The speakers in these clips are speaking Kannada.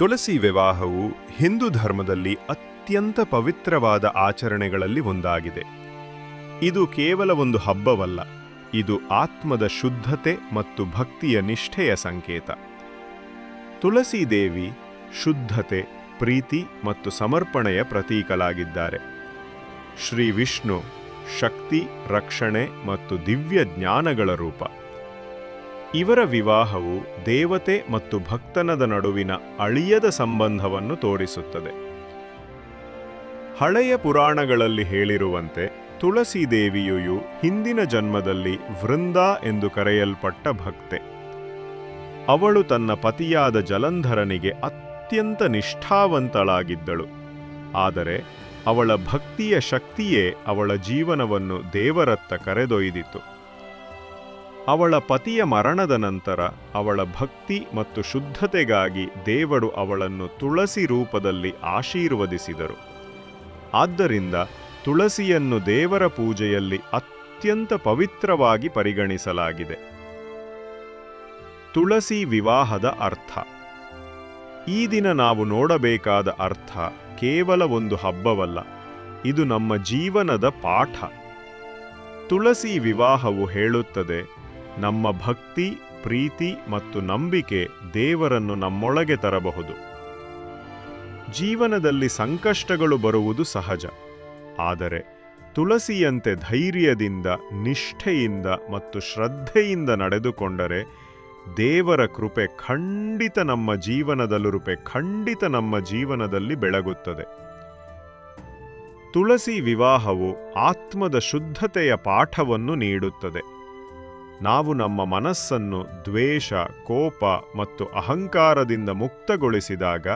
ತುಳಸಿ ವಿವಾಹವು ಹಿಂದೂ ಧರ್ಮದಲ್ಲಿ ಅತ್ಯಂತ ಪವಿತ್ರವಾದ ಆಚರಣೆಗಳಲ್ಲಿ ಒಂದಾಗಿದೆ. ಇದು ಕೇವಲ ಒಂದು ಹಬ್ಬವಲ್ಲ, ಇದು ಆತ್ಮದ ಶುದ್ಧತೆ ಮತ್ತು ಭಕ್ತಿಯ ನಿಷ್ಠೆಯ ಸಂಕೇತ. ತುಳಸಿ ದೇವಿ ಶುದ್ಧತೆ, ಪ್ರೀತಿ ಮತ್ತು ಸಮರ್ಪಣೆಯ ಪ್ರತೀಕಲಾಗಿದ್ದಾರೆ. ಶ್ರೀ ವಿಷ್ಣು ಶಕ್ತಿ, ರಕ್ಷಣೆ ಮತ್ತು ದಿವ್ಯ ಜ್ಞಾನಗಳ ರೂಪ. ಇವರ ವಿವಾಹವು ದೇವತೆ ಮತ್ತು ಭಕ್ತನದ ನಡುವಿನ ಅಳಿಯದ ಸಂಬಂಧವನ್ನು ತೋರಿಸುತ್ತದೆ. ಹಳೆಯ ಪುರಾಣಗಳಲ್ಲಿ ಹೇಳಿರುವಂತೆ ತುಳಸಿದೇವಿಯು ಹಿಂದಿನ ಜನ್ಮದಲ್ಲಿ ವೃಂದಾ ಎಂದು ಕರೆಯಲ್ಪಟ್ಟ ಭಕ್ತೆ. ಅವಳು ತನ್ನ ಪತಿಯಾದ ಜಲಂಧರನಿಗೆ ಅತ್ಯಂತ ನಿಷ್ಠಾವಂತಳಾಗಿದ್ದಳು. ಆದರೆ ಅವಳ ಭಕ್ತಿಯ ಶಕ್ತಿಯೇ ಅವಳ ಜೀವನವನ್ನು ದೇವರತ್ತ ಕರೆದೊಯ್ದಿತು. ಅವಳ ಪತಿಯ ಮರಣದ ನಂತರ ಅವಳ ಭಕ್ತಿ ಮತ್ತು ಶುದ್ಧತೆಗಾಗಿ ದೇವರು ಅವಳನ್ನು ತುಳಸಿ ರೂಪದಲ್ಲಿ ಆಶೀರ್ವದಿಸಿದರು. ಆದ್ದರಿಂದ ತುಳಸಿಯನ್ನು ದೇವರ ಪೂಜೆಯಲ್ಲಿ ಅತ್ಯಂತ ಪವಿತ್ರವಾಗಿ ಪರಿಗಣಿಸಲಾಗಿದೆ. ತುಳಸಿ ವಿವಾಹದ ಅರ್ಥ. ಈ ದಿನ ನಾವು ನೋಡಬೇಕಾದ ಅರ್ಥ ಕೇವಲ ಒಂದು ಹಬ್ಬವಲ್ಲ, ಇದು ನಮ್ಮ ಜೀವನದ ಪಾಠ. ತುಳಸಿ ವಿವಾಹವು ಹೇಳುತ್ತದೆ ನಮ್ಮ ಭಕ್ತಿ, ಪ್ರೀತಿ ಮತ್ತು ನಂಬಿಕೆ ದೇವರನ್ನು ನಮ್ಮೊಳಗೆ ತರಬಹುದು. ಜೀವನದಲ್ಲಿ ಸಂಕಷ್ಟಗಳು ಬರುವುದು ಸಹಜ. ಆದರೆ ತುಳಸಿಯಂತೆ ಧೈರ್ಯದಿಂದ, ನಿಷ್ಠೆಯಿಂದ ಮತ್ತು ಶ್ರದ್ಧೆಯಿಂದ ನಡೆದುಕೊಂಡರೆ ದೇವರ ಕೃಪೆ ಖಂಡಿತ ನಮ್ಮ ಜೀವನದಲ್ಲುರುಪೆ ಖಂಡಿತ ನಮ್ಮ ಜೀವನದಲ್ಲಿ ಬೆಳಗುತ್ತದೆ. ತುಳಸಿ ವಿವಾಹವು ಆತ್ಮದ ಶುದ್ಧತೆಯ ಪಾಠವನ್ನು ನೀಡುತ್ತದೆ. ನಾವು ನಮ್ಮ ಮನಸ್ಸನ್ನು ದ್ವೇಷ, ಕೋಪ ಮತ್ತು ಅಹಂಕಾರದಿಂದ ಮುಕ್ತಗೊಳಿಸಿದಾಗ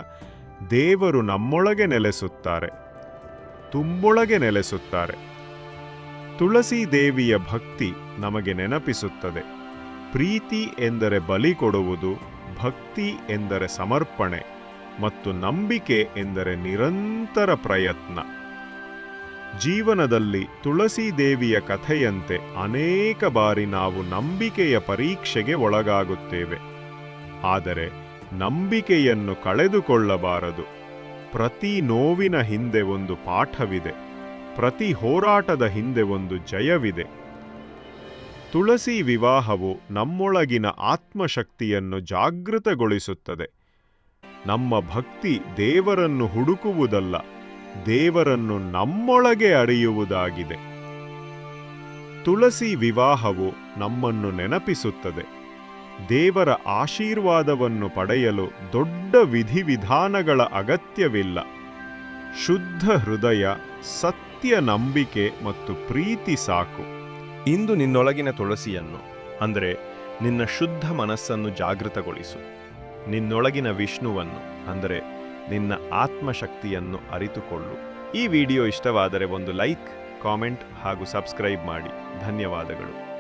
ದೇವರು ನಮ್ಮೊಳಗೆ ನೆಲೆಸುತ್ತಾರೆ. ತುಂಬೊಳಗೆ ನೆಲೆಸುತ್ತಾರೆ. ತುಳಸಿ ದೇವಿಯ ಭಕ್ತಿ ನಮಗೆ ನೆನಪಿಸುತ್ತದೆ. ಪ್ರೀತಿ ಎಂದರೆ ಬಲಿ ಕೊಡುವುದು, ಭಕ್ತಿ ಎಂದರೆ ಸಮರ್ಪಣೆ ಮತ್ತು ನಂಬಿಕೆ ಎಂದರೆ ನಿರಂತರ ಪ್ರಯತ್ನ. ಜೀವನದಲ್ಲಿ ತುಳಸಿ ದೇವಿಯ ಕಥೆಯಂತೆ ಅನೇಕ ಬಾರಿ ನಾವು ನಂಬಿಕೆಯ ಪರೀಕ್ಷೆಗೆ ಒಳಗಾಗುತ್ತೇವೆ. ಆದರೆ ನಂಬಿಕೆಯನ್ನು ಕಳೆದುಕೊಳ್ಳಬಾರದು. ಪ್ರತಿ ನೋವಿನ ಹಿಂದೆ ಒಂದು ಪಾಠವಿದೆ. ಪ್ರತಿ ಹೋರಾಟದ ಹಿಂದೆ ಒಂದು ಜಯವಿದೆ. ತುಳಸಿ ವಿವಾಹವು ನಮ್ಮೊಳಗಿನ ಆತ್ಮಶಕ್ತಿಯನ್ನು ಜಾಗೃತಗೊಳಿಸುತ್ತದೆ. ನಮ್ಮ ಭಕ್ತಿ ದೇವರನ್ನು ಹುಡುಕುವುದಲ್ಲ. ದೇವರನ್ನು ನಮ್ಮೊಳಗೆ ಅರಿಯುವುದಾಗಿದೆ. ತುಳಸಿ ವಿವಾಹವು ನಮ್ಮನ್ನು ನೆನಪಿಸುತ್ತದೆ. ದೇವರ ಆಶೀರ್ವಾದವನ್ನು ಪಡೆಯಲು ದೊಡ್ಡ ವಿಧಿವಿಧಾನಗಳ ಅಗತ್ಯವಿಲ್ಲ. ಶುದ್ಧ ಹೃದಯ, ಸತ್ಯ ನಂಬಿಕೆ ಮತ್ತು ಪ್ರೀತಿ ಸಾಕು. ಇಂದು ನಿನ್ನೊಳಗಿನ ತುಳಸಿಯನ್ನು, ಅಂದರೆ ನಿನ್ನ ಶುದ್ಧ ಮನಸ್ಸನ್ನು ಜಾಗೃತಗೊಳಿಸು. ನಿನ್ನೊಳಗಿನ ವಿಷ್ಣುವನ್ನು, ಅಂದರೆ ನಿನ್ನ ಆತ್ಮಶಕ್ತಿಯನ್ನು ಅರಿತುಕೊಳ್ಳು. ಈ ವಿಡಿಯೋ ಇಷ್ಟವಾದರೆ ಒಂದು ಲೈಕ್ ಕಾಮೆಂಟ್ ಹಾಗೂ ಸಬ್ಸ್ಕ್ರೈಬ್ ಮಾಡಿ. ಧನ್ಯವಾದಗಳು.